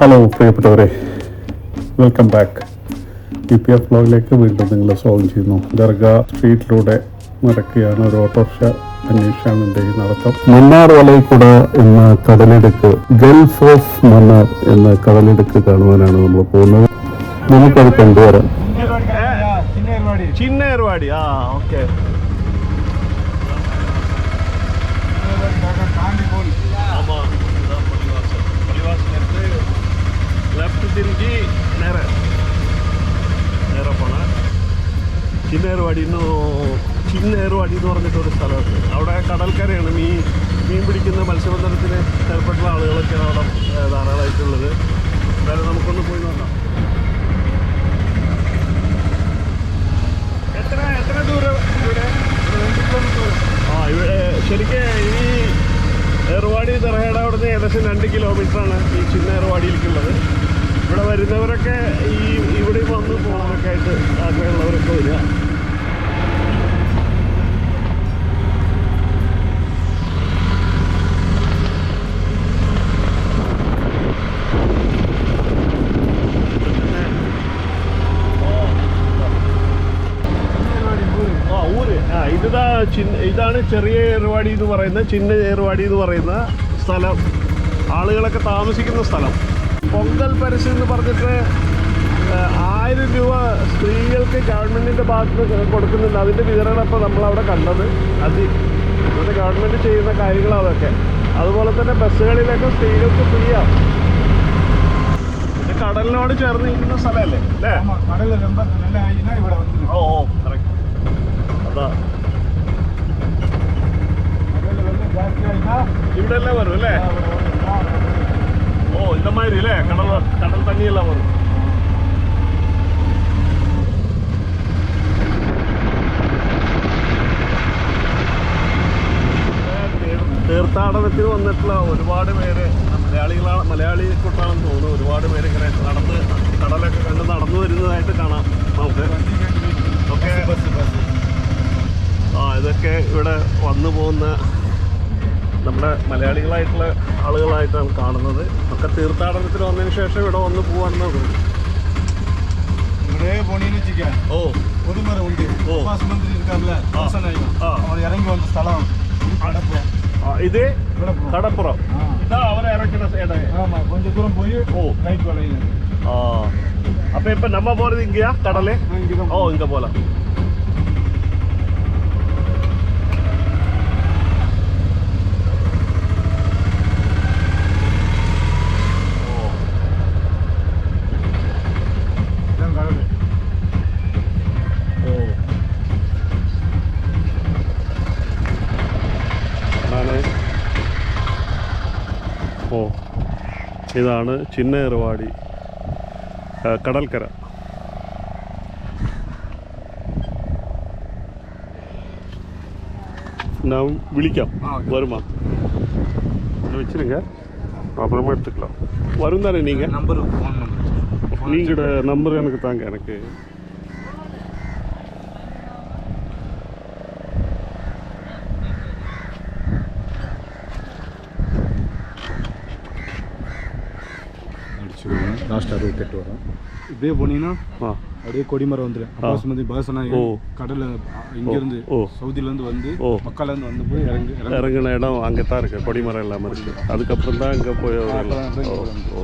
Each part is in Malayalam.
ഹലോ പ്രിയപ്പെട്ടവരെ. Welcome back U P F ബ്ലോഗിലേക്ക് വീണ്ടും നിങ്ങളെ സ്വാഗതം ചെയ്യുന്നു. ദർഗ സ്ട്രീറ്റിലൂടെ നടക്കുകയാണ് ഒരു ഓട്ടോറിക്ഷ അന്വേഷിച്ചാണ് എന്റെ ഈ നടത്തം മന്നാർ വലയക്കുട എന്ന കടലിടുക്ക് ഗൾഫ് ഓഫ് മന്നാർ എന്ന കടലിടുക്ക് കാണുവാനാണ് നമ്മൾ പോകുന്നത്. നമുക്കത് കണ്ടുവരാം. ചിന്നേർവാടി ആ ഓക്കെ. തിരിഞ്ഞ് നേരെ. നേരെ പോണ. ചിന്ന ഏർവാടി ഇന്ന് ചിന്ന ഏർവാടി എന്ന് പറഞ്ഞിട്ടൊരു സ്ഥലമുണ്ട്. അവിടെ കടൽക്കരയാണ് മീൻ മീൻ പിടിക്കുന്ന മത്സ്യബന്ധനത്തിന് ഏർപ്പെട്ടുള്ള ആളുകളൊക്കെയാണ് അവിടെ ധാരാളമായിട്ടുള്ളത്. എന്തായാലും നമുക്കൊന്ന് പോയി നോക്കാം. എത്ര എത്ര ദൂരം ഇവിടെ? ആ ഇവിടെ ശരിക്കും ഈ ഏർവാടി ദർഹയുടെ അവിടുന്ന് ഏകദേശം രണ്ട് കിലോമീറ്ററാണ് ഈ ചിന്ന ഏർവാടിയിലേക്കുള്ളത് ഇവിടെ വരുന്നവരൊക്കെ ഈ ഇവിടെ വന്ന് പോകാനൊക്കെ ആയിട്ട് ആഗ്രഹമുള്ളവരൊക്കെ വരിക. ഇതാ ചിന്ന ഇതാണ് ചെറിയ ഏർവാടി എന്ന് പറയുന്ന ചിന്ന ഏർവാടി എന്ന് പറയുന്ന സ്ഥലം. ആളുകളൊക്കെ താമസിക്കുന്ന സ്ഥലം. പൊങ്കൽ പരസ്യം എന്ന് പറഞ്ഞിട്ട് ആയിരം രൂപ സ്ത്രീകൾക്ക് ഗവൺമെന്റിന്റെ ഭാഗത്ത് നിന്ന് കൊടുക്കുന്നുണ്ട്. അതിന്റെ വിതരണം ഇപ്പോൾ നമ്മളവിടെ കണ്ടത്. അത് ഇവിടെ ഗവൺമെന്റ് ചെയ്യുന്ന കാര്യങ്ങളാണ് അതൊക്കെ. അതുപോലെ തന്നെ ബസ്സുകളിലൊക്കെ സ്ത്രീകൾക്ക് ഫ്രീ ആണ് ഇത് കടലിനോട് ചേർന്ന് ഇരിക്കുന്ന സ്ഥലമല്ലേ? അല്ലേ? ഓ അതാ. ഇവിടെ എല്ലാം വരും അല്ലേ? ഓ இந்த மாதிரி അല്ലേ കടൽ വ- കടൽ തണ്ണിയെല്ലാം വരും തീർ- തീർത്ഥാടനത്തിന് വന്നിട്ടുള്ള ഒരുപാട് പേര് മലയാളികളാണ് മലയാളി കൂട്ടാണെന്ന് തോന്നുന്നു ഒരുപാട് പേര് ഇങ്ങനെ നടന്ന് കടലൊക്കെ കണ്ട് നടന്നു വരുന്നതായിട്ട് കാണാം നമുക്ക് ഓക്കെ ആ ഇതൊക്കെ ഇവിടെ വന്നു പോകുന്ന നമ്മുടെ മലയാളികളായിട്ടുള്ള ആളുകളായിട്ടാണ് കാണുന്നത്. ഒക്കെ തീർത്ഥാടനത്തിന് വന്നതിന് ശേഷം ഇവിടെ വന്ന് പോകാൻ ഇതേ കടപ്പുറം. അപ്പൊ ഇപ്പൊ നമ്മ പോലെ ഇങ്ങയാ കടലേ? ഓ ഇങ്ങ പോലെ ഇതാണ് ചിന്നേറുവാടി കടൽക്കര. நான் விழிக்காம் வருமா வச்சுருங்க அப்புறமா எடுத்துக்கலாம் வரும் தானே நீங்கள் நம்பர் ஃபோன் நம்பர் நீங்களோட நம்பர் எனக்கு தாங்க எனக்கு அடிச்சுடுவோம் லாஸ்ட் அறுபத்தெட்டு வரும் இப்படியே போனீங்கன்னா ஆ அப்படியே கொடிமரம் வந்துடும் அப்பாஸ் மந்திரி பாசனா ஓ. கடல்ல இங்கிருந்து ஓ. சவுதியில இருந்து வந்து ஓ. மக்கால இருந்து வந்து போய் இறங்கி இறங்கி இறங்கின இடம் அங்கே தான் இருக்குது கொடிமரம் இல்லாமல் இருக்குது அதுக்கப்புறம் தான் இங்கே போய் வரலாம் அப்புறம் ஓ தான் ஓ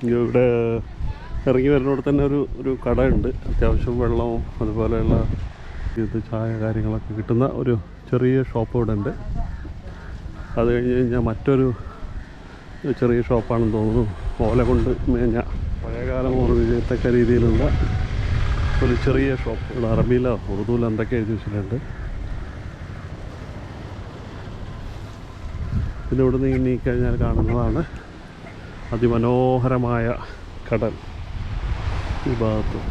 ഇങ്ങ് ഇവിടെ ഇറങ്ങി വരുന്നവിടെ തന്നെ ഒരു ഒരു കടയുണ്ട് അത്യാവശ്യം വെള്ളവും അതുപോലെയുള്ള ഇത് ചായ കാര്യങ്ങളൊക്കെ കിട്ടുന്ന ഒരു ചെറിയ ഷോപ്പ് ഇവിടെ ഉണ്ട് അത് കഴിഞ്ഞ് കഴിഞ്ഞാൽ മറ്റൊരു ചെറിയ ഷോപ്പാണെന്ന് തോന്നുന്നു. ഓല കൊണ്ട് മേഞ്ഞ പഴയകാലം ഓർമ്മിക്കത്തക്ക രീതിയിലുള്ള ഒരു ചെറിയ ഷോപ്പ്. ഇവിടെ അറബിയിലോ ഉറുദുവിലോ എന്തൊക്കെ എഴുതി വെച്ചിട്ടുണ്ട്. പിന്നെ ഇവിടെ നിന്ന് നീക്കഴിഞ്ഞാൽ കാണുന്നതാണ് അതിമനോഹരമായ കടൽ ഈ ഭാഗത്ത്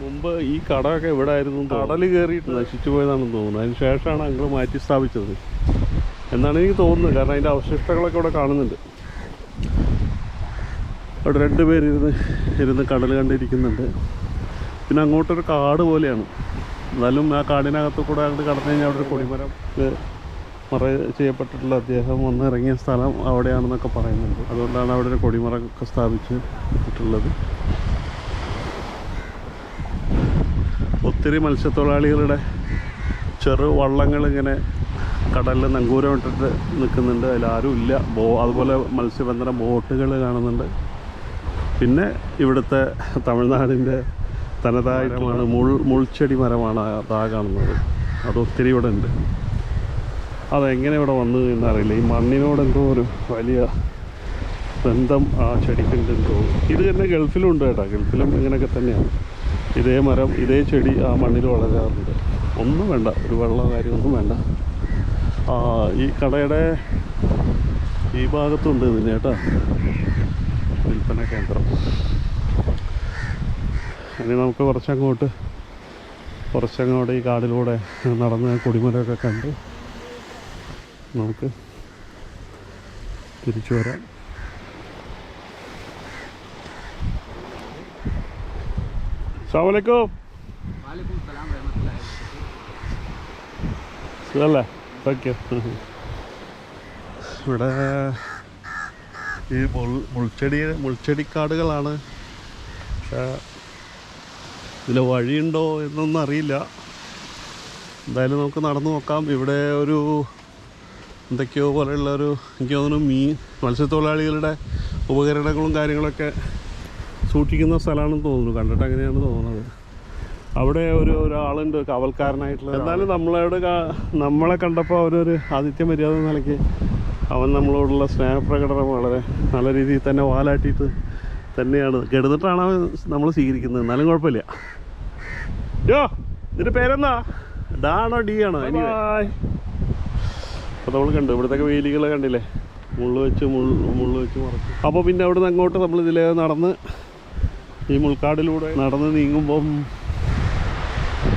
മുമ്പ് ഈ കടമൊക്കെ ഇവിടെ ആയിരുന്നു കടൽ കയറിയിട്ട് നശിച്ചു പോയതാണെന്ന് തോന്നുന്നു. അതിന് ശേഷമാണ് അങ്ങൾ മാറ്റി സ്ഥാപിച്ചത്. എന്നാണ് എനിക്ക് തോന്നുന്നത്. കാരണം അതിന്റെ അവശിഷ്ടങ്ങളൊക്കെ ഇവിടെ കാണുന്നുണ്ട്. അവിടെ രണ്ട് പേര് ഇരുന്ന് കടൽ കണ്ടിരിക്കുന്നുണ്ട്. പിന്നെ അങ്ങോട്ടൊരു കാട് പോലെയാണ്. എന്നാലും ആ കാടിനകത്ത് കൂടെ അങ്ങോട്ട് കടന്നു കഴിഞ്ഞാൽ അവിടെ ഒരു കൊടിമരം മറ ചെയ്യപ്പെട്ടിട്ടുള്ള അദ്ദേഹം വന്ന് ഇറങ്ങിയ സ്ഥലം അവിടെയാണെന്നൊക്കെ പറയുന്നുണ്ട്. അതുകൊണ്ടാണ് അവിടെ ഒരു കൊടിമറൊക്കെ ഒക്കെ സ്ഥാപിച്ചിട്ടുള്ളത്. ഒത്തിരി മത്സ്യത്തൊഴിലാളികളുടെ ചെറു വള്ളങ്ങളിങ്ങനെ കടലിൽ നങ്കൂരം ഇട്ടിട്ട് നിൽക്കുന്നുണ്ട്. അതിലാരും ഇല്ല. ബോ അതുപോലെ മത്സ്യബന്ധന ബോട്ടുകൾ കാണുന്നുണ്ട്. പിന്നെ ഇവിടുത്തെ തമിഴ്നാടിന്റെ തനതായിട്ടുള്ള മുൾ മുൾച്ചെടി മരമാണ് അതാ കാണുന്നത്. അത് ഒത്തിരി ഇവിടെ ഉണ്ട്. അതെങ്ങനെ ഇവിടെ വന്നു എന്നറിയില്ല ഈ മണ്ണിനോട് എന്തോ ഒരു വലിയ ബന്ധം ആ ചെടിക്കുണ്ടെന്ന് തോന്നുന്നു. ഇത് തന്നെ ഗൾഫിലും ഉണ്ട് കേട്ടോ. ഗൾഫിലും ഇങ്ങനെയൊക്കെ തന്നെയാണ്. ഇതേ മരം ഇതേ ചെടി ആ മണ്ണിൽ വളരാറുണ്ട്. ഒന്നും വേണ്ട ഒരു വെള്ളം കാര്യമൊന്നും വേണ്ട. ഈ കടയുടെ ഈ ഭാഗത്തുണ്ട് ഇതിന് കേട്ടോ വിൽപ്പന കേന്ദ്രം. ഇനി നമുക്ക് കുറച്ചങ്ങോട്ട് കുറച്ചങ്ങോട്ട് ഈ കാടിലൂടെ നടന്ന് കൊടിമരമൊക്കെ കണ്ട് നമുക്ക് തിരിച്ചു വരാം. അസ്സാമലൈക്കും സുഖല്ലേ യു ഇവിടെ ഈ മുൾ മുൾച്ചെടി മുൾച്ചെടിക്കാടുകളാണ്. പക്ഷേ ഇതിൽ വഴിയുണ്ടോ എന്നൊന്നും അറിയില്ല. എന്തായാലും നമുക്ക് നടന്നു നോക്കാം. ഇവിടെ ഒരു എന്തൊക്കെയോ പോലെയുള്ള ഒരു എനിക്ക് തോന്നുന്നു മീൻ മത്സ്യത്തൊഴിലാളികളുടെ ഉപകരണങ്ങളും കാര്യങ്ങളൊക്കെ സൂക്ഷിക്കുന്ന സ്ഥലമാണെന്ന് തോന്നുന്നു. കണ്ടിട്ട് അങ്ങനെയാണ് തോന്നുന്നത്. അവിടെ ഒരു ഒരാളുണ്ട് കാവൽക്കാരനായിട്ടുള്ള എന്നാലും നമ്മളോട് നമ്മളെ കണ്ടപ്പോൾ അവരൊരു ആതിഥ്യ മര്യാദ നിലയ്ക്ക് അവൻ നമ്മളോടുള്ള സ്നേഹപ്രകടനം വളരെ നല്ല രീതിയിൽ തന്നെ വാലാട്ടിയിട്ട് തന്നെയാണ്. കെടുന്നിട്ടാണ് അവൻ നമ്മൾ സ്വീകരിക്കുന്നത്. എന്നാലും കുഴപ്പമില്ല. യോ ഇതിന്റെ പേരെന്താ? ഡാണോ ഡി ആണോ ഇനി അപ്പോൾ നമ്മൾ കണ്ടു. ഇവിടുത്തെ വേലികളെ കണ്ടില്ലേ? മുള്ളു വെച്ച് മുള്ള് വെച്ച് മറച്ചു. അപ്പോൾ പിന്നെ അവിടെ നിന്ന് അങ്ങോട്ട് നമ്മൾ ഇതിലേ നടന്ന് ഈ മുൾക്കാടിലൂടെ നടന്ന് നീങ്ങുമ്പം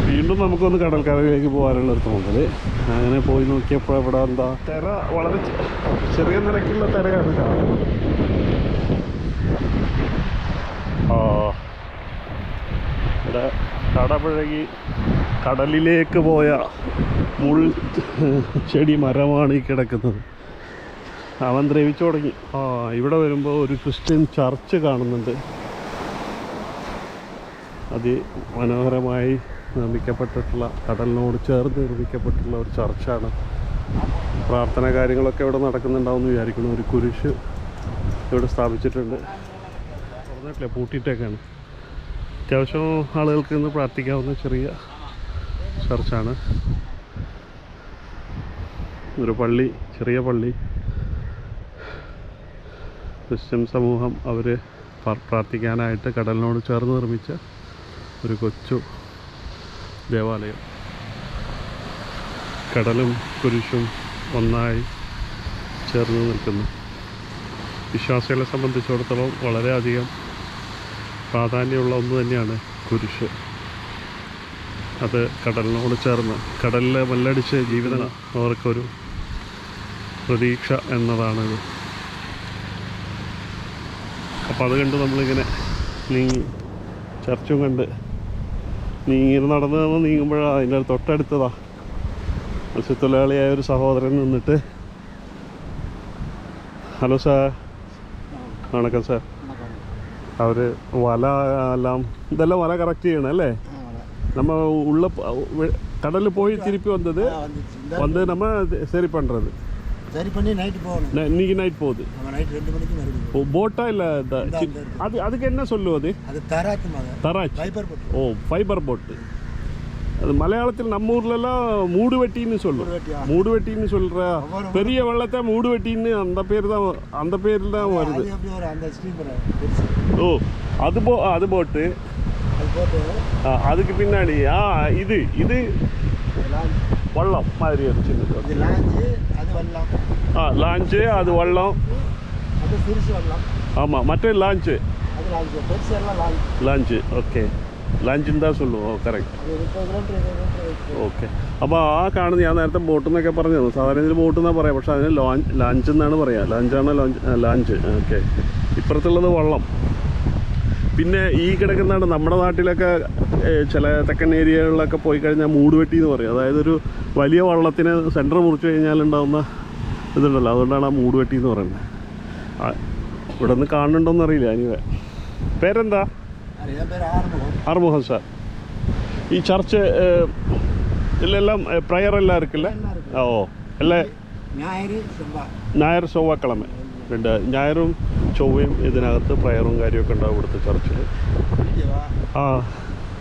വീണ്ടും നമുക്കൊന്ന് കടൽക്കരയിലേക്ക് പോകാനുള്ള ഒരു തോന്നൽ. അങ്ങനെ പോയി നോക്കിയപ്പോൾ ഇവിടെ എന്താ തിര വളരെ ചെറിയ നിരക്കുള്ള തിരയാണ് ആ ഇവിടെ കടപഴകി കടലിലേക്ക് പോയ മുൾ ചെടി മരമാണ് ഈ കിടക്കുന്നത്. അവൻ ദ്രവിച്ചു തുടങ്ങി. ആ ഇവിടെ വരുമ്പോൾ ഒരു ക്രിസ്ത്യൻ ചർച്ച് കാണുന്നുണ്ട്. അതിമനോഹരമായി നിർമ്മിക്കപ്പെട്ടിട്ടുള്ള കടലിനോട് ചേർന്ന് നിർമ്മിക്കപ്പെട്ടിട്ടുള്ള ഒരു ചർച്ചാണ്. പ്രാർത്ഥന കാര്യങ്ങളൊക്കെ ഇവിടെ നടക്കുന്നുണ്ടാവുമെന്ന് വിചാരിക്കുന്നു. ഒരു കുരിശ് ഇവിടെ സ്ഥാപിച്ചിട്ടുണ്ട്. തുറന്നിട്ടില്ല പൂട്ടിയിട്ടേക്കാണ്. അത്യാവശ്യം ആളുകൾക്ക് ഇന്ന് പ്രാർത്ഥിക്കാവുന്ന ചെറിയ ചർച്ചാണ്. ഒരു പള്ളി ചെറിയ പള്ളി. ക്രിസ്ത്യൻ സമൂഹം അവർ പ്രാർത്ഥിക്കാനായിട്ട് കടലിനോട് ചേർന്ന് നിർമ്മിച്ച ഒരു കൊച്ചു ദേവാലയം. കടലും കുരിശും ഒന്നായി ചേർന്ന് നിൽക്കുന്നു. വിശ്വാസികളെ സംബന്ധിച്ചിടത്തോളം വളരെയധികം പ്രാധാന്യമുള്ള ഒന്ന് തന്നെയാണ് കുരിശ്. അത് കടലിനോട് ചേർന്ന് കടലിൽ മല്ലടിച്ച് ജീവിതം അവർക്കൊരു പ്രതീക്ഷ എന്നതാണിത്. അപ്പോൾ അത് കണ്ട് നമ്മളിങ്ങനെ നീങ്ങി ചർച്ചും കണ്ട് നീങ്ങി നടന്ന് നടന്ന് നീങ്ങുമ്പോഴാണ് അതിൻ്റെ തൊട്ടടുത്തതാ മത്സ്യത്തൊഴിലാളിയായ ഒരു സഹോദരൻ നിന്നിട്ട് ഹലോ സാർ വണക്കം സാർ അവർ വല എല്ലാം ഇതെല്ലാം വല കറക്റ്റ് ചെയ്യണം അല്ലേ நம்ம உள்ள கடலில் போய் திருப்பி வந்தது வந்து நம்ம சரி பண்ணுறது சரி பண்ணி நைட்டு போகணும். இன்னைக்கு நைட் போகுது. நைட் ரெண்டு மணிக்கு மறுபடியும் போட்டா இல்லை அது அதுக்கு என்ன சொல்லுவது அது? தராத்து மகன் தராச் பைப்பர் போட்டு ஓ ஃபைபர் போட்டு அது மலையாளத்தில் நம்ம ஊர்லலாம் மூடு வெட்டின்னு சொல்லும். வெட்டியா? மூடு வெட்டின்னு சொல்ற ஒவ்வொரு- பெரிய வெள்ளத்தை மூடு வெட்டின்னு அந்த பேர் தான் அந்த பேரில் தான் வருது. ஓ அது போ அது போட்டு அதுக்கு பின்னாடி ஆ இது இது வள்ளம் மாதிரி ஒரு இது லாஞ்சு அது வரலாம் ஆ லான்ச்சு அது வள்ளம் அது சிறுசு வரலாம் ஆமாம் மற்ற லான்ச்சு அது லாஞ்சு பெருசு எல்லாம் லாஞ்ச் லான்ச்சு ஓகே ലാഞ്ചിൻ தான் சொல்லுவோம் ஓ கரெக்ட் அது முப்பது கிலோமீட்டர் இருபது கிலோமீட்டர் இருக்கு. ഓക്കെ അപ്പോൾ ആ കാണുന്ന ഞാൻ നേരത്തെ ബോട്ട് എന്നൊക്കെ പറഞ്ഞത് സാധാരണ ഇതിൽ ബോട്ട് എന്നാണ് പറയാം പക്ഷേ അതിന് ലോഞ്ച് ലാഞ്ച് എന്നാണ് പറയുക ലാഞ്ചാണ് ലോഞ്ച് ആ, ലാഞ്ച് ഓക്കെ ഇപ്പുറത്തുള്ളത് വള്ളം പിന്നെ ഈ കിടക്കുന്നതാണ് നമ്മുടെ നാട്ടിലൊക്കെ ചില തെക്കൻ ഏരിയകളിലൊക്കെ പോയി കഴിഞ്ഞാൽ മൂടുവെട്ടി എന്ന് പറയും. അതായത് ഒരു വലിയ വള്ളത്തിന് സെന്റർ മുറിച്ച് കഴിഞ്ഞാലുണ്ടാവുന്ന ഇതുണ്ടല്ലോ. അതുകൊണ്ടാണ് ആ മൂടുവെട്ടി എന്ന് പറയുന്നത്. ഇവിടെ നിന്ന് കാണുന്നുണ്ടോന്ന് അറിയില്ല അനിവ പേരെന്താ? അറുമുഖം സാർ ഈ ചർച്ച് ഇതിലെല്ലാം പ്രയർ എല്ലാം ഇരിക്കില്ല ഓ അല്ലേ? ഞായർ ചൊവ്വാക്കിളമ രണ്ട് ഞായറും ചൊവ്വയും ഇതിനകത്ത് പ്രയറും കാര്യമൊക്കെ ഉണ്ടാവും ഇവിടുത്തെ ചർച്ചിൽ ஓகேவா ആ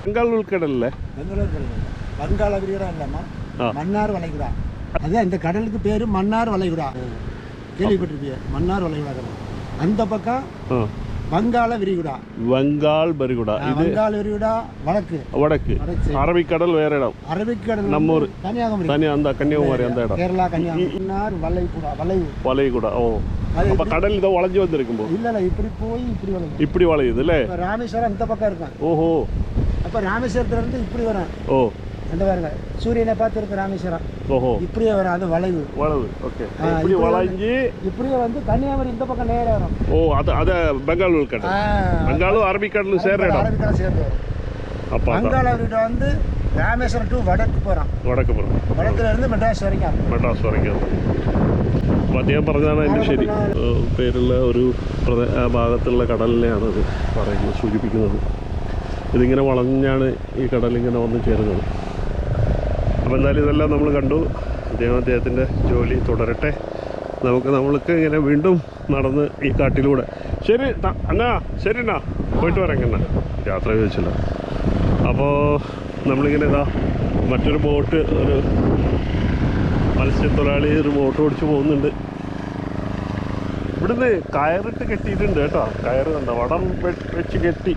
ബംഗാൾ ഉൾക്കടലല്ലേ பெங்களூர் கடல் வங்காள விரிகுடா இல்லம்மா ஆ. மன்னார் வளைகுடா அதான் இந்த கடலுக்கு பேரு மன்னார் வளைகுடா கேள்விப்பட்டிருப்பீங்க மன்னார் வளைகுடா கடல் அந்த பக்கம் ആ வங்காள விரிகுடா. வங்காள் விரிகுடா. இது வங்காள விரிகுடா வடக்கு. வடக்கு. அரபிக்கடல் வேற இடம். அரபிக்கடல் நம்ம ஊர் கன்னியாகுமரி. தனியா அந்த கன்னியாகுமரி அந்த இடம். கேரளா கன்னியாகுமரி. வளைகுடா வளைவு. வளைகுடா. ஓ. அப்ப கடல் இதோ வளைஞ்சு வந்திருக்கும் போது இல்ல இல்ல இப்படி போய் இப்படி வளையுது இப்படி வளையுது இல்ல? ராமேஸ்வரம் இந்த பக்கம் இருக்கான் ஓஹோ. அப்ப ராமேஸ்வரத்துல இருந்து இப்படி வரேன். ஓ. அந்த பாருங்க சூரியனை பார்த்து இருக்கு ராமேஸ்வரம் ഓഹോ இப்படியே வரும் அது வளைவு വളവ് ഓക്കെ ആ, ഇപ്പിടി ഇപ്പിടി വളഞ്ഞ് இப்படியே வந்து கன்னியாகுமரி இந்த பக்கம் நேரா வரும் ഓ അത് അത് ബംഗാൾ ഉൾക്കടൽ ஆ, ബംഗാളും അറബിക്കടലും ചേർന്ന ഇടം அரபிக்கடல் சேர்ந்து வரும் അപ്പൊ അതാ வங்காள விரிகுடா வந்து ராமேஸ்வரம் டு வடக்கு போறான் വടക്ക് പുറം வடக்குல இருந்து மெட்ராஸ் வரைக்கும் മദ്രാസ് വരയ്ക്കും അപ്പോൾ അദ്ദേഹം പറഞ്ഞതാണ് എൻ്റെ ശരി ഏഹ് പേരുള്ള ഒരു പ്രദേ ആ ഭാഗത്തുള്ള കടലിനെയാണ് അത് പറയുന്നത് സൂചിപ്പിക്കുന്നത് ഇതിങ്ങനെ വളഞ്ഞാണ് ഈ കടലിങ്ങനെ വന്ന് ചേരുന്നത് അപ്പോൾ എന്നാലും ഇതെല്ലാം നമ്മൾ കണ്ടു. അദ്ദേഹം അദ്ദേഹത്തിന്റെ ജോലി തുടരട്ടെ. നമുക്ക് നമ്മൾക്ക് ഇങ്ങനെ വീണ്ടും നടന്ന് ഈ കാട്ടിലൂടെ. ശരി അങ്ങാ ശരി എന്നാ പോയിട്ട് വരാം യാത്ര ചോദിച്ചില്ല. അപ്പോൾ നമ്മളിങ്ങനെ ഇതാ മറ്റൊരു ബോട്ട് ഒരു മത്സ്യത്തൊഴിലാളി ഒരു ബോട്ട് ഓടിച്ച് പോകുന്നുണ്ട്. ഇവിടുന്ന് കയറിട്ട് കെട്ടിയിട്ടുണ്ട് കേട്ടോ. കയറ് കണ്ടോ? വടം വെച്ച് കെട്ടി.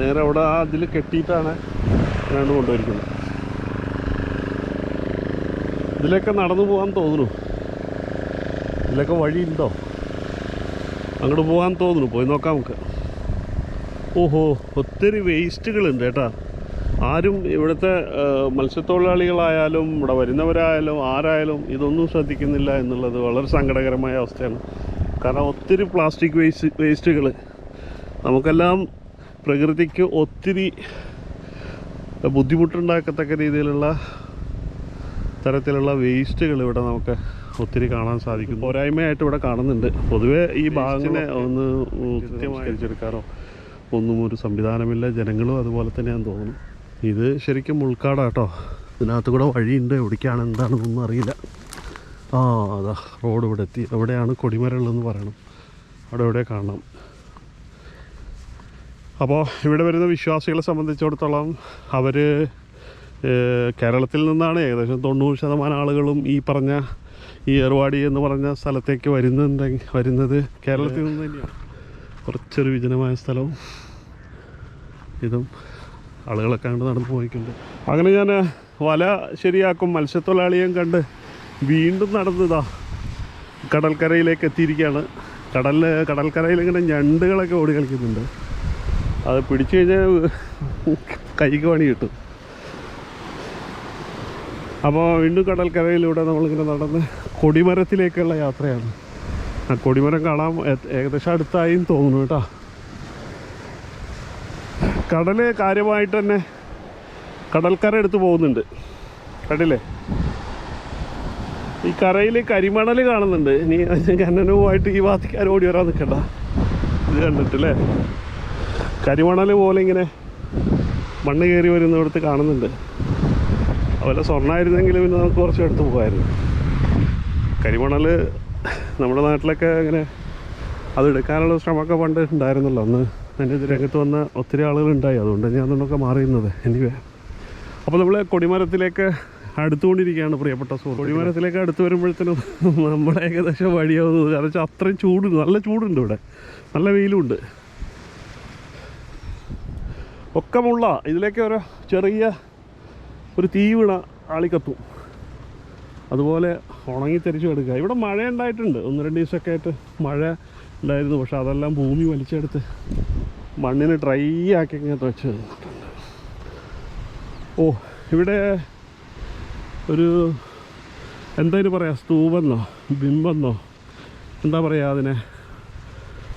നേരെ അവിടെ ആ അതിൽ കെട്ടിയിട്ടാണ് ഞാൻ കൊണ്ടുവരിക്കുന്നത് ഇതിലൊക്കെ നടന്നു പോകാൻ തോന്നുന്നു. ഇതിലൊക്കെ വഴിയുണ്ടോ? അങ്ങോട്ട് പോകാൻ തോന്നുന്നു. പോയി നോക്കാം നമുക്ക്. ഓഹോ ഒത്തിരി വേസ്റ്റുകളുണ്ട് കേട്ടോ. ആരും ഇവിടുത്തെ മത്സ്യത്തൊഴിലാളികളായാലും ഇവിടെ വരുന്നവരായാലും ആരായാലും ഇതൊന്നും ശ്രദ്ധിക്കുന്നില്ല എന്നുള്ളത് വളരെ സങ്കടകരമായ അവസ്ഥയാണ്. കാരണം ഒത്തിരി പ്ലാസ്റ്റിക് വേസ്റ്റ് വേസ്റ്റുകൾ നമുക്കെല്ലാം പ്രകൃതിക്ക് ഒത്തിരി ബുദ്ധിമുട്ടുണ്ടാക്കത്തക്ക രീതിയിലുള്ള തരത്തിലുള്ള വേസ്റ്റുകൾ ഇവിടെ നമുക്ക് ഒത്തിരി കാണാൻ സാധിക്കും പോരായ്മയായിട്ട് ഇവിടെ കാണുന്നുണ്ട്. പൊതുവേ ഈ ഭാഗത്തിനെ ഒന്ന് കൃത്യമായിരിച്ചെടുക്കാറോ? ഒന്നും ഒരു സംവിധാനമില്ല. ജനങ്ങളും അതുപോലെ തന്നെയാന്ന് തോന്നുന്നു. ഇത് ശരിക്കും ഉൾക്കാടാട്ടോ. ഇതിനകത്ത് കൂടെ വഴിയുണ്ട്. എവിടേക്കാണ് എന്താണെന്നൊന്നും അറിയില്ല. ആ അതാ റോഡ് ഇവിടെ എത്തി. എവിടെയാണ് കൊടിമരമുള്ളതെന്ന് പറയണം. അവിടെ എവിടെ കാണണം? അപ്പോൾ ഇവിടെ വരുന്ന വിശ്വാസികളെ സംബന്ധിച്ചിടത്തോളം അവർ കേരളത്തിൽ നിന്നാണ് ഏകദേശം തൊണ്ണൂറ് ശതമാനം ആളുകളും ഈ പറഞ്ഞ ഈ ഏർവാടി എന്ന് പറഞ്ഞ സ്ഥലത്തേക്ക് വരുന്നുണ്ടെങ്കിൽ വരുന്നത് കേരളത്തിൽ നിന്ന് തന്നെയാണ്. കുറച്ചൊരു വിജനമായ സ്ഥലവും ഇതും ആളുകളൊക്കെ കണ്ട് നടന്നു പോയിക്കൊണ്ട് അങ്ങനെ ഞാൻ വല ശരിയാക്കും മത്സ്യത്തൊഴിലാളിയെയും കണ്ട് വീണ്ടും നടന്നതാ കടൽക്കരയിലേക്ക് എത്തിയിരിക്കുകയാണ്. കടലിൽ കടൽക്കരയിൽ ഇങ്ങനെ ഞണ്ടുകളൊക്കെ ഓടി കളിക്കുന്നുണ്ട്. അത് പിടിച്ചു കഴിഞ്ഞാൽ കൈക്ക് പണി കിട്ടും. അപ്പോൾ വീണ്ടും കടൽക്കരയിലൂടെ നമ്മളിങ്ങനെ നടന്ന് കൊടിമരത്തിലേക്കുള്ള യാത്രയാണ്. ആ കൊടിമരം കാണാൻ ഏകദേശം അടുത്തായി തോന്നുന്നു കേട്ടോ. കടൽ കാര്യമായിട്ട് തന്നെ കടൽക്കര എടുത്ത് പോകുന്നുണ്ട്. കണ്ടില്ലേ? ഈ കരയിൽ കരിമണൽ കാണുന്നുണ്ട്. ഇനി കന്നനുമായിട്ട് ഈ ഭാഗത്തേക്ക് ഓടി വരാൻ നിൽക്കണ്ട. ഇത് കണ്ടിട്ടില്ലേ? കരിമണൽ പോലെ ഇങ്ങനെ മണ്ണ് കയറി വരുന്നിടത്ത് കാണുന്നുണ്ട്. അതുപോലെ സ്വർണമായിരുന്നെങ്കിൽ പിന്നെ നമുക്ക് കുറച്ച് എടുത്ത് പോകാമായിരുന്നു കരിമണൽ നമ്മുടെ നാട്ടിലൊക്കെ ഇങ്ങനെ അത് എടുക്കാനുള്ള ശ്രമമൊക്കെ പണ്ട് ഉണ്ടായിരുന്നല്ലോ. അന്ന് ഇത് രംഗത്ത് വന്ന ഒത്തിരി ആളുകളുണ്ടായി അതുകൊണ്ട് ഞാൻ അതുകൊണ്ടൊക്കെ മാറിയുന്നത് എനിവേ അപ്പോൾ നമ്മൾ കൊടിമരത്തിലേക്ക് അടുത്തുകൊണ്ടിരിക്കുകയാണ് പ്രിയപ്പെട്ട സുഹൃത്ത് കൊടിമരത്തിലേക്ക് അടുത്ത് വരുമ്പോഴത്തേനും നമ്മുടെ ഏകദേശം വഴിയാവുന്നത്. കാരണം വെച്ചാൽ അത്രയും ചൂടുണ്ട് നല്ല ചൂടുണ്ട് ഇവിടെ. നല്ല വെയിലുണ്ട്. ഒക്കെ മുള്ള ഇതിലേക്ക് ഒരു ചെറിയ ഒരു തീ വീണ ആളിക്കത്തും. അതുപോലെ ഉണങ്ങി തെരിച്ചു എടുക്കുക ഇവിടെ മഴ ഉണ്ടായിട്ടുണ്ട് ഒന്ന് രണ്ട് ദിവസമൊക്കെ ആയിട്ട് മഴ ഉണ്ടായിരുന്നു. പക്ഷെ അതെല്ലാം ഭൂമി വലിച്ചെടുത്ത് മണ്ണിന് ഡ്രൈ ആക്കി ഇങ്ങനത്തെ വെച്ച് ഓ ഇവിടെ ഒരു എന്തായാലും പറയാം? സ്തൂപെന്നോ ബിംബെന്നോ? എന്താ പറയുക അതിനെ?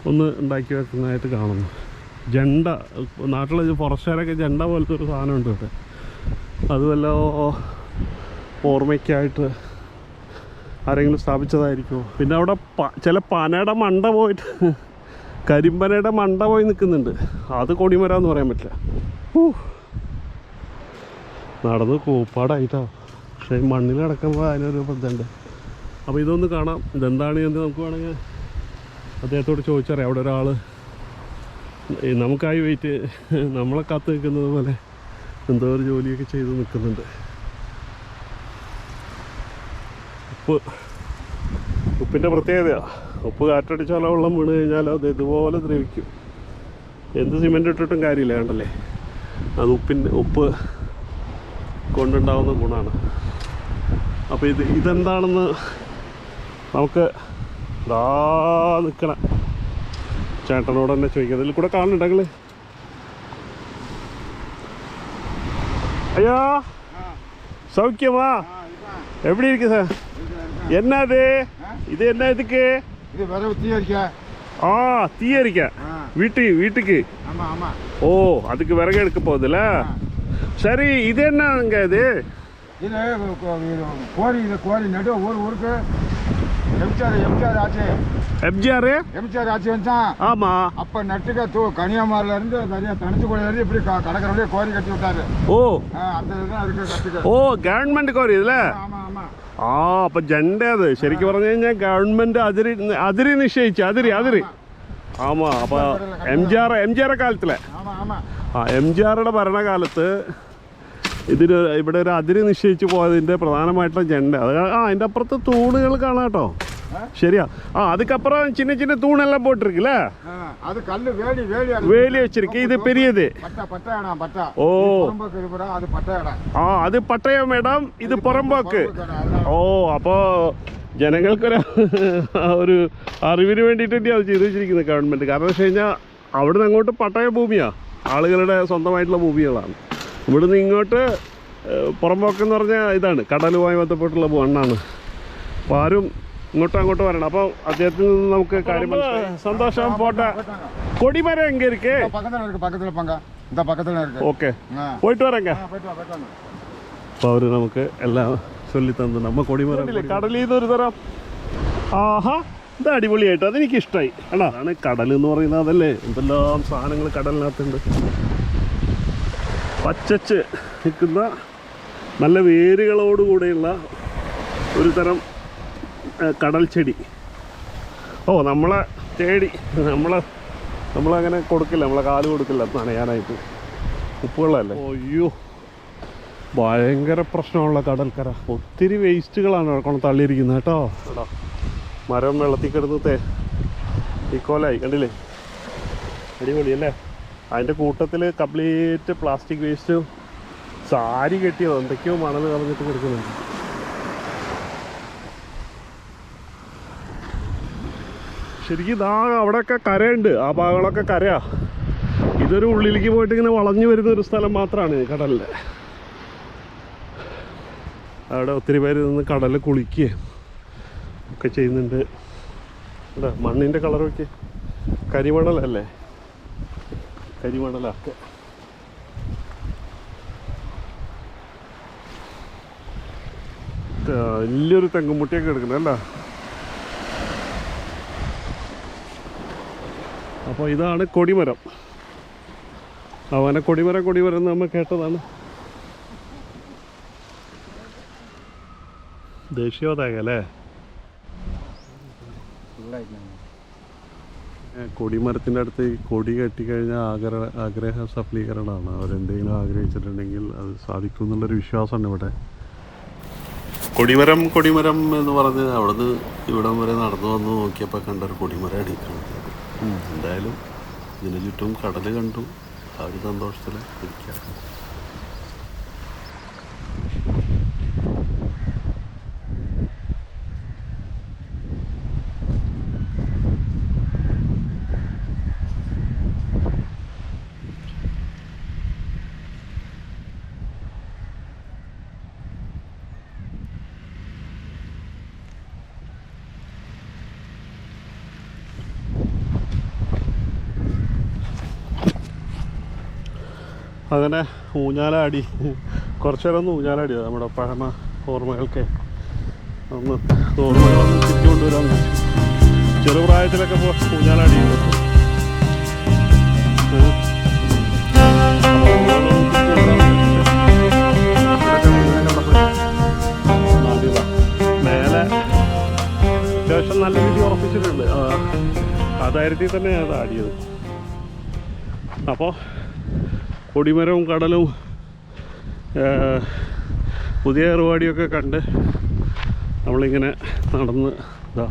ഒന്ന് ഉണ്ടാക്കി വെക്കുന്നതായിട്ട് കാണുന്നു. ജണ്ട നാട്ടിലെ ഫോറസ്റ്റുകാരൊക്കെ ജണ്ട പോലത്തെ ഒരു സാധനമുണ്ട് ഇവിടെ. അത് വല്ല ഓർമ്മയ്ക്കായിട്ട് ആരെങ്കിലും സ്ഥാപിച്ചതായിരിക്കുമോ? പിന്നെ അവിടെ ചില പനയുടെ മണ്ട പോയിട്ട് കരിമ്പനയുടെ മണ്ട പോയി നിൽക്കുന്നുണ്ട്. അത് കൊടിമരാന്ന് പറയാൻ പറ്റില്ല. നടന്ന് കൂപ്പാടായിട്ടോ. പക്ഷേ മണ്ണിൽ കിടക്കുമ്പോൾ അതിനൊരു ബന്ധമുണ്ട് അപ്പോൾ ഇതൊന്ന് കാണാം. ഇതെന്താണ് എന്ന് നമുക്ക് വേണമെങ്കിൽ അദ്ദേഹത്തോട് ചോദിച്ചറിയാം. അവിടെ ഒരാൾ നമുക്കായി വെയിറ്റ് നമ്മളെ കാത്ത് നിൽക്കുന്നത് പോലെ എന്തോ ഒരു ജോലിയൊക്കെ ചെയ്ത് നിൽക്കുന്നുണ്ട്. ഉപ്പ്. ഉപ്പിന്റെ പ്രത്യേകതയാണ് ഉപ്പ് കാറ്റടിച്ചാലോ വെള്ളം വീണ് കഴിഞ്ഞാലോ അത് ഇതുപോലെ ദ്രവിക്കും. എന്ത് സിമെന്റ് ഇട്ടിട്ടും കാര്യമില്ല കണ്ടല്ലേ? അത് ഉപ്പിന്റെ ഉപ്പ് കൊണ്ടുണ്ടാവുന്ന ഗുണമാണ് അപ്പോൾ ഇത് ഇതെന്താണെന്ന് നമുക്ക് ദാ നിൽക്കണം ചേട്ടനോട് തന്നെ ചോദിക്കാം. ഇതിൽ കൂടെ കാണുന്നുണ്ടെങ്കിൽ ஐயா. சௌக்கியமா? எப்படி இருக்கு சார்? என்னது? இது என்ன இதுக்கு? இது விரவு தீ அடிக்க ஆ. தீயரிக்க வீட்டு வீட்டுக்கு. ஓ அதுக்கு விறகு எடுக்க போகுதுல்ல? சரி இது என்னங்க இது? இது கோ- இது கோரி இது கோரி நடு ஒரு ஊருக்கு எம்ஜிஆர் எம்ஜிஆர் ஆச்சு எம்ஜிஆர் எம்ஜிஆர் ஆச்சு வந்துச்சான் ஆமா அப்போ நட்டுக்க தூ கன்னியாகுமரியில இருந்து நிறைய தனிச்சு கூட இருந்து இப்படி க- கடற்கரையிலே கோரி கட்டி விட்டாரு ஓ ஆ, அந்த இதுதான் அதுக்கு கட்டுக்க ഓ ഗവൺമെന്റ് കോരി ഇല്ലേ ஆமாம் ஆமாம் ആ അപ്പൊ ജണ്ട അത് ശരിക്കും പറഞ്ഞു കഴിഞ്ഞാൽ ഗവൺമെന്റ് അതിരി അതിരി നിശ്ചയിച്ചു അതിരി അതിരി ആമാ അപ്പൊ M G R M G R കാലത്തിലെ ஆமாம் ஆமாம் ആ എം ജി ആറുടെ ഭരണകാലത്ത് ഇതിന് ഇവിടെ ഒരു അതിര് നിശ്ചയിച്ചു പോയതിന്റെ പ്രധാനമായിട്ടുള്ള ജണ്ട അത് ആ അതിന്റെ അപ്പുറത്ത് തൂണുകൾ കാണാം കേട്ടോ ശരിയാ ആ அதுக்கப்புறம் சின்ன சின்ன தூணெல்லாம் போட்டிருக்குல்ல ஆ, அது கல் வேலி வேலி அது. வேலி வச்சிருக்கு இது பெரியது பட்டா பட்டா இடம் பட்டா ஓ. புறம்போக்கு இருக்கிறா அது பட்டா இடம் ആ അത് പട്ടയം ഇടം ഇത് പുറമ്പോക്ക് புறம்போக்கு இடம், அதனால ഓ അപ്പോൾ ജനങ്ങൾക്കൊരു ഒരു അറിവിന് വേണ്ടിയിട്ട് തന്നെയാണ് അത് ചെയ്തു വെച്ചിരിക്കുന്നത് ഗവൺമെൻറ് കാരണം വെച്ച് കഴിഞ്ഞാൽ അവിടെ നിന്ന് അങ്ങോട്ട് പട്ടയ ഭൂമിയാണ് ആളുകളുടെ സ്വന്തമായിട്ടുള്ള ഭൂമികളാണ് ഇവിടുന്ന് ഇങ്ങോട്ട് പുറമ്പോക്കെന്ന് പറഞ്ഞാൽ ഇതാണ് കടലുമായി ബന്ധപ്പെട്ടുള്ള മണ്ണാണ്. അപ്പോൾ ആരും ഇങ്ങോട്ടും അങ്ങോട്ടും വരണം അപ്പോൾ അദ്ദേഹത്തിൽ നിന്ന് നമുക്ക് കാര്യം സന്തോഷം പോട്ടെ. കൊടിമരം എങ്കിൽ ഓക്കെ. പോയിട്ട് വരാം അപ്പോൾ അവർ നമുക്ക് എല്ലാം ചൊല്ലി തന്നു. നമ്മ കൊടിമരം കടലിൽ നിന്ന് ഒരു തരം. ആഹാ ഇത് അടിപൊളിയായിട്ട്. അതെനിക്കിഷ്ടമായി അടാ ആണ് കടൽ എന്ന് പറയുന്നത് അതല്ലേ? എന്തെല്ലാം സാധനങ്ങൾ കടലിനകത്തുണ്ട്. പച്ചച്ച് നിൽക്കുന്ന നല്ല വേരുകളോടുകൂടെയുള്ള ഒരു തരം കടൽ ചെടി. ഓ നമ്മളെ തേടി നമ്മളെ നമ്മളങ്ങനെ കൊടുക്കില്ല നമ്മളെ കാൽ കൊടുക്കില്ല. നനയാനായിട്ട് ഉപ്പുവെള്ളമല്ലേ അയ്യോ. ഭയങ്കര പ്രശ്നമുള്ള കടൽക്കര. ഒത്തിരി വേസ്റ്റുകളാണ് കൊണ്ട് തള്ളിയിരിക്കുന്നത് കേട്ടോ. മരം വെള്ളത്തിൽ കിടന്നത്തെ ഈ കൊലായി കണ്ടില്ലേ? അടിപൊളി അല്ലേ? അതിന്റെ കൂട്ടത്തിൽ കംപ്ലീറ്റ് പ്ലാസ്റ്റിക് വേസ്റ്റ് സാരി കെട്ടിയത് എന്തൊക്കെയോ മണൽ കളഞ്ഞിട്ട് കിടക്കുന്നുണ്ട്. ശരിക്കും ഇതാ അവിടെയൊക്കെ കരയുണ്ട്. ആ ഭാഗങ്ങളൊക്കെ കരയാ. ഇതൊരു ഉള്ളിലേക്ക് പോയിട്ട് ഇങ്ങനെ വളഞ്ഞു വരുന്ന ഒരു സ്ഥലം മാത്രമാണ് കടലിൽ. അവിടെ ഒത്തിരി പേര് നിന്ന് കടലിൽ കുളിക്കുകയും ഒക്കെ ചെയ്യുന്നുണ്ട്. മണ്ണിന്റെ കളറൊക്കെ കരിമണലല്ലേ? കരിമണലൊക്കെ വലിയൊരു തെങ്ങുമുട്ടിയൊക്കെ എടുക്കുന്നത് അല്ല? അപ്പോൾ ഇതാണ് കൊടിമരം. അവനെ കൊടിമരം കൊടിമരം എന്ന് നമ്മൾ കേട്ടതാണ്. ദേശീയ അല്ലേ? കൊടിമരത്തിന്റെ അടുത്ത് ഈ കൊടി കെട്ടിക്കഴിഞ്ഞാൽ ആഗ്രഹ ആഗ്രഹ സഫലീകരണമാണ്. അവരെന്തെങ്കിലും ആഗ്രഹിച്ചിട്ടുണ്ടെങ്കിൽ അത് സാധിക്കും എന്നുള്ളൊരു വിശ്വാസമാണ് ഇവിടെ. കൊടിമരം കൊടിമരം എന്ന് പറഞ്ഞ് അവിടുന്ന് ഇവിടം വരെ നടന്നു വന്ന് നോക്കിയപ്പോൾ കണ്ടൊരു കൊടിമരമാണ് ഈ കാണുന്നത് എന്തായാലും ഇതിന് ചുറ്റും കടൽ കണ്ടു. ആ ഒരു സന്തോഷത്തിൽ ഇരിക്കാം അങ്ങനെ ഊഞ്ഞാലാടി. കുറച്ചു നേരം ഒന്ന് ഊഞ്ഞാലാടി നമ്മുടെ പഴമ ഓർമ്മകൾക്ക്. ഒന്ന് ഓർമ്മകളൊന്ന് തിരിച്ചു കൊണ്ടുവരാൻ ചെറുപ്രായത്തിലൊക്കെ ഇപ്പോൾ ആദ്യമാ. മേലെ അത്യാവശ്യം നല്ല രീതി ഉറപ്പിച്ചിട്ടുണ്ട്. അതായിരത്തി തന്നെ അത് ആടിയത്. അപ്പോൾ കൊടിമരവും കടലും ആ, പുതിയ ഏറുവാടിയൊക്കെ കണ്ട് നമ്മളിങ്ങനെ നടന്ന് ഇതാ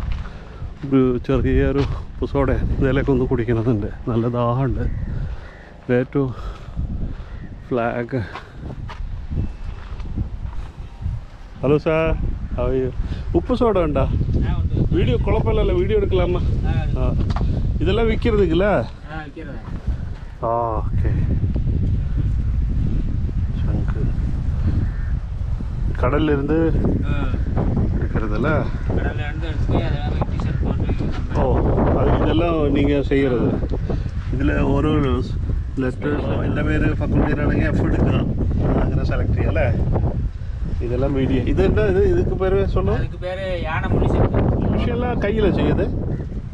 ഒരു ചെറിയൊരു പുസോടെ ഇതിലൊക്കെ ഒന്ന് കുടിക്കണമെന്നുണ്ട് നല്ല ദാഹമുണ്ട് ഏറ്റവും ഫ്ലാഗ് ഹലോ സാർ അയ്യോ ഉപ്പ് സോഡ ഉണ്ടോ വീഡിയോ കുഴപ്പമില്ലല്ലോ വീഡിയോ എടുക്കലാമ്മ ആ இதெல்லாம் விற்கிறதுக்குல்ல ஆ ஓகே கடல்ல இருந்து இருக்கிறதுல? ஓ அது இதெல்லாம் நீங்கள் செய்கிறது இதில் ஒரு ஒரு லெட்டர்ஸ் இந்த மாரி ஃபக்குண்டியரானுங்க எஃபர்ட்டுக்கு தான் நாங்கள் செலக்ட் செய்யல. இதெல்லாம் மீடியா இது என்ன இது? இதுக்கு பேர் சொன்னோம் இதுக்கு பேர் யானை மொழி விஷயம்லாம் கையில் செய்யுது?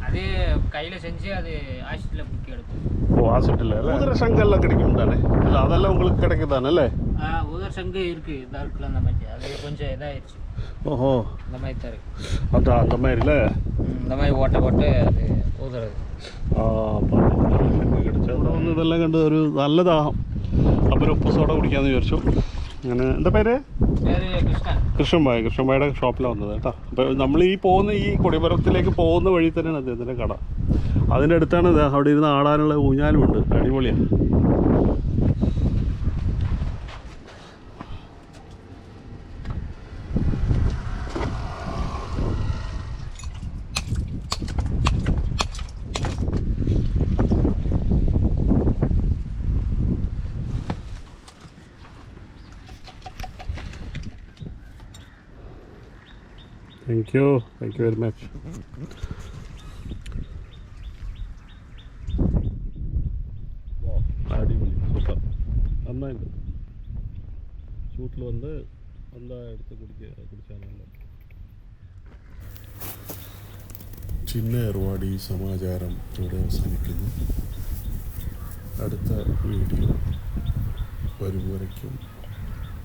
அது கையில் செஞ்சு அது ஆசிட்டில் புக்கி எடுக்கும். ஓ ஆசிட்டில் குதிரை சங்கெல்லாம் கிடைக்கும் தானே இல்லை அதெல்லாம் உங்களுக்கு கிடைக்குதானே தானே இல்லை ஆ, உதர் சங்கு இருக்கு இதா இருக்குல்ல அந்த மாதிரி அது கொஞ்சம் இதாயிருச்சு ஓஹோ இந்த மாதிரி தான் இருக்கு அதான் அந்த மாதிரில ம், இந்த மாதிரி ஓட்ட போட்டு அது ஊதுறது ആ കിടച്ചത് ഇവിടെ വന്ന് ഇതെല്ലാം കണ്ട് ഒരു നല്ല ദാഹം അപ്പോൾ ഒരു ഉപ്പ് സോഡ കുടിക്കാമെന്ന് വിചാരിച്ചു അങ്ങനെ എന്താ പേര് பேரு கிருஷ்ணன் കൃഷ്ണൻഭായ് കൃഷ്ണൻഭായുടെ ഷോപ്പിലാണ് വന്നത് കേട്ടോ അപ്പോൾ നമ്മൾ ഈ പോകുന്ന ഈ കൊടിമരത്തിലേക്ക് പോകുന്ന വഴി തന്നെയാണ് അദ്ദേഹത്തിൻ്റെ കട അതിൻ്റെ അടുത്താണ് ഇത് അവിടെ ഇരുന്ന് ആടാനുള്ള ഊഞ്ഞാലുമുണ്ട് അടിപൊളിയാണ് thank you thank you very much അടിപൊളി സൂപ്പർ നന്നായിട്ട് ചൂട്ടിൽ വന്ന് എന്താ എടുത്ത് കുടിക്കുക കുടിച്ചാൽ ചിന്ന ഏർവാടി സമാചാരം ഇവിടെ അവസാനിക്കുന്നു. അടുത്ത വീഡിയോ വരുവരയ്ക്കും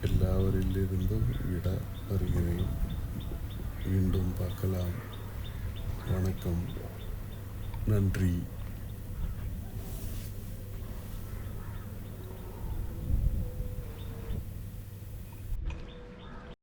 എല്ലാവരിലിരുന്നും വിട അറിയുകയും மீண்டும் பார்க்கலாம். வணக்கம். நன்றி.